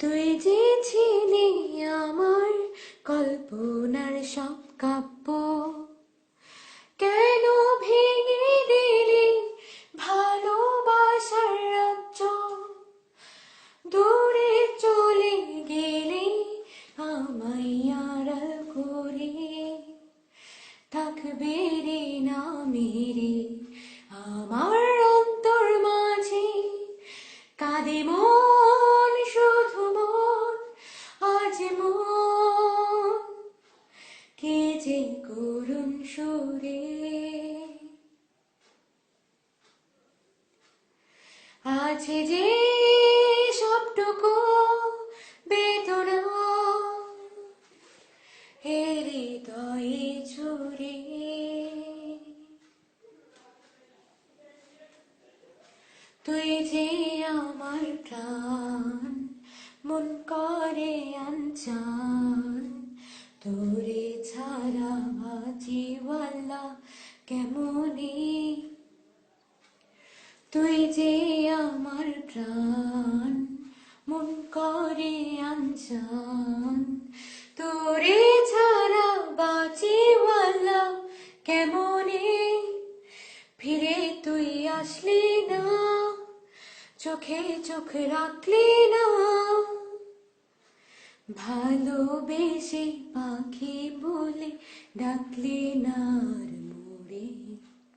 তুই যে ছিলি আমার কল্পনার সব কাব্য। কেন ভেঙে দিলি ভালোবাসার রাজ্য? দূরে চলে গেলে আড়াল করে থাকবে রে না মেরে। আমার অন্তর মাঝে কাঁদে মন। যে করুণ সুরে। আছে যে সবটুকু বেদনা হৃদয়ে ছুড়ে। তুই যে আমার প্রাণ, মন করে ছাড়া বাজিওয়ালা কেমনে তুই যে আমার প্রাণ, মন করে আনচান তোরে ছাড়া বাজিওয়ালা কেমনে? ফিরে তুই আসলি না, চোখে চোখ রাখলি না। ভালোবেসে পাখি বলে ডাকলে না